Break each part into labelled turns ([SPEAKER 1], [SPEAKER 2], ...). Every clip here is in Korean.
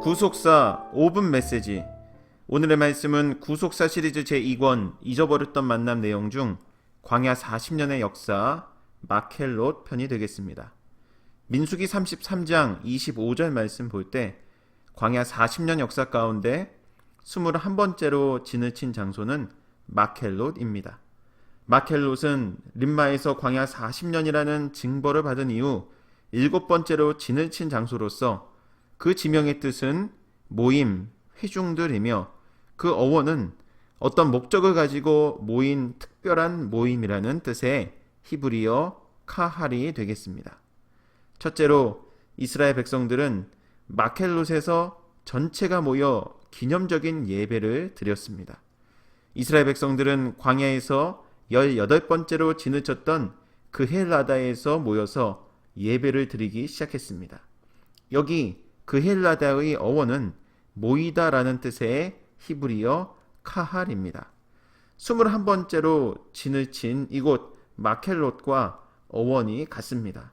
[SPEAKER 1] 구속사 5분 메시지 오늘의 말씀은 구속사 시리즈 제2권 잊어버렸던 만남 내용 중 광야 40년의 역사 마켈롯 편이 되겠습니다. 민수기 33장 25절 말씀 볼 때 광야 40년 역사 가운데 21번째로 진을 친 장소는 마켈롯입니다. 마켈롯은 림마에서 광야 40년이라는 징벌을 받은 이후 일곱 번째로 진을 친 장소로서 그 지명의 뜻은 모임, 회중들이며 그 어원은 어떤 목적을 가지고 모인 특별한 모임이라는 뜻의 히브리어 카할이 되겠습니다. 첫째로 이스라엘 백성들은 마켈롯에서 전체가 모여 기념적인 예배를 드렸습니다. 이스라엘 백성들은 광야에서 18번째로 진을 쳤던 그 헬라다에서 모여서 예배를 드리기 시작했습니다. 여기 그 헬라다의 어원은 모이다라는 뜻의 히브리어 카할입니다. 21번째로 진을 친 이곳 마켈롯과 어원이 같습니다.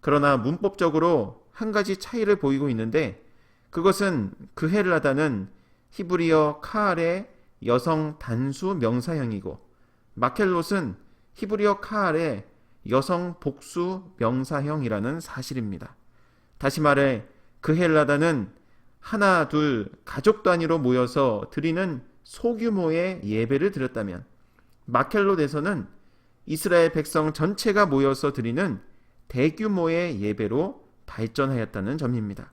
[SPEAKER 1] 그러나 문법적으로 한 가지 차이를 보이고 있는데 그것은 그 헬라다는 히브리어 카할의 여성 단수 명사형이고 마켈롯은 히브리어 카할의 여성 복수 명사형이라는 사실입니다. 다시 말해 그 헬라다는 하나 둘 가족 단위로 모여서 드리는 소규모의 예배를 드렸다면 마켈롯에서는 이스라엘 백성 전체가 모여서 드리는 대규모의 예배로 발전하였다는 점입니다.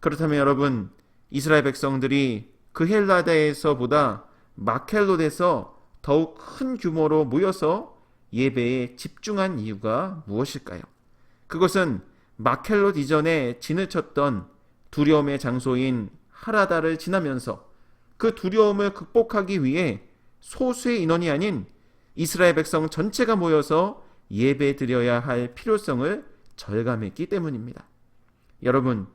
[SPEAKER 1] 그렇다면 여러분 이스라엘 백성들이 그 헬라다에서보다 마켈롯에서 더욱 큰 규모로 모여서 예배에 집중한 이유가 무엇일까요? 그것은 마켈롯 이전에 진을 쳤던 두려움의 장소인 하라다를 지나면서 그 두려움을 극복하기 위해 소수의 인원이 아닌 이스라엘 백성 전체가 모여서 예배 드려야 할 필요성을 절감했기 때문입니다. 여러분,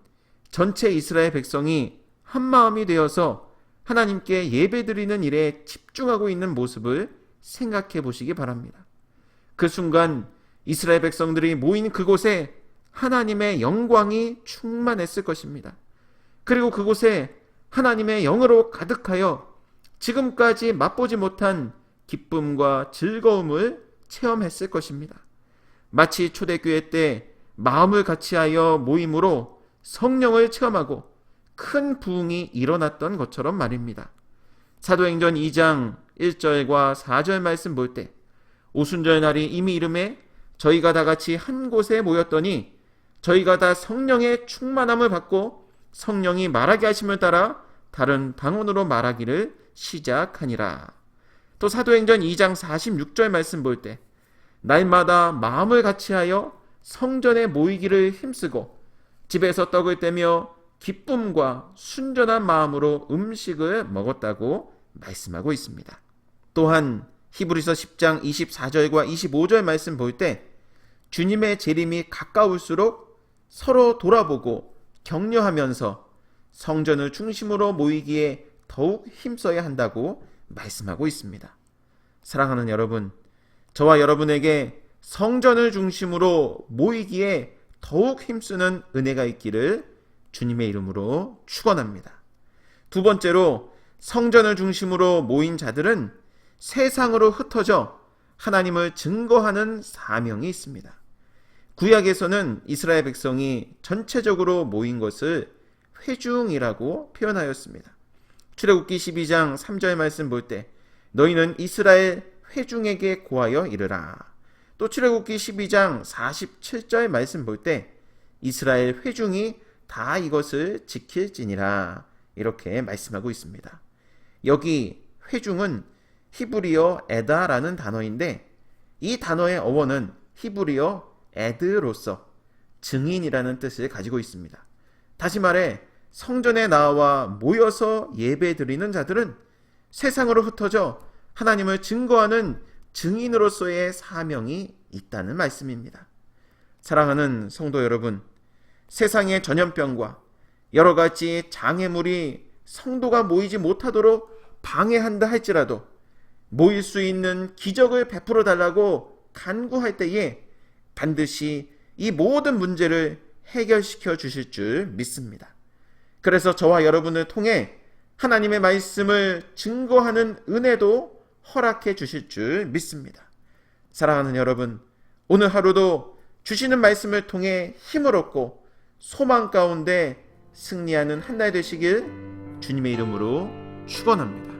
[SPEAKER 1] 전체 이스라엘 백성이 한 마음이 되어서 하나님께 예배 드리는 일에 집중하고 있는 모습을 생각해 보시기 바랍니다. 그 순간 이스라엘 백성들이 모인 그곳에 하나님의 영광이 충만했을 것입니다. 그리고 그곳에 하나님의 영으로 가득하여 지금까지 맛보지 못한 기쁨과 즐거움을 체험했을 것입니다. 마치 초대교회 때 마음을 같이하여 모임으로 성령을 체험하고 큰 부흥이 일어났던 것처럼 말입니다. 사도행전 2장 1절과 4절 말씀 볼 때 오순절 날이 이미 이름에 저희가 다 같이 한 곳에 모였더니 저희가 다 성령의 충만함을 받고 성령이 말하게 하심을 따라 다른 방언으로 말하기를 시작하니라. 또 사도행전 2장 46절 말씀 볼 때 날마다 마음을 같이하여 성전에 모이기를 힘쓰고 집에서 떡을 떼며 기쁨과 순전한 마음으로 음식을 먹었다고 말씀하고 있습니다. 또한 히브리서 10장 24절과 25절 말씀 볼 때 주님의 재림이 가까울수록 서로 돌아보고 격려하면서 성전을 중심으로 모이기에 더욱 힘써야 한다고 말씀하고 있습니다. 사랑하는 여러분, 저와 여러분에게 성전을 중심으로 모이기에 더욱 힘쓰는 은혜가 있기를 주님의 이름으로 축원합니다. 두 번째로 성전을 중심으로 모인 자들은 세상으로 흩어져 하나님을 증거하는 사명이 있습니다. 구약에서는 이스라엘 백성이 전체적으로 모인 것을 회중이라고 표현하였습니다. 출애굽기 12장 3절 말씀 볼 때 너희는 이스라엘 회중에게 고하여 이르라. 또 출애굽기 12장 47절 말씀 볼 때 이스라엘 회중이 다 이것을 지킬지니라 이렇게 말씀하고 있습니다. 여기 회중은 히브리어 에다라는 단어인데 이 단어의 어원은 히브리어 에드로서 증인이라는 뜻을 가지고 있습니다. 다시 말해 성전에 나와 모여서 예배 드리는 자들은 세상으로 흩어져 하나님을 증거하는 증인으로서의 사명이 있다는 말씀입니다. 사랑하는 성도 여러분, 세상의 전염병과 여러 가지 장애물이 성도가 모이지 못하도록 방해한다 할지라도 모일 수 있는 기적을 베풀어 달라고 간구할 때에 반드시 이 모든 문제를 해결시켜 주실 줄 믿습니다. 그래서 저와 여러분을 통해 하나님의 말씀을 증거하는 은혜도 허락해 주실 줄 믿습니다. 사랑하는 여러분, 오늘 하루도 주시는 말씀을 통해 힘을 얻고 소망 가운데 승리하는 한 날 되시길 주님의 이름으로 축원합니다.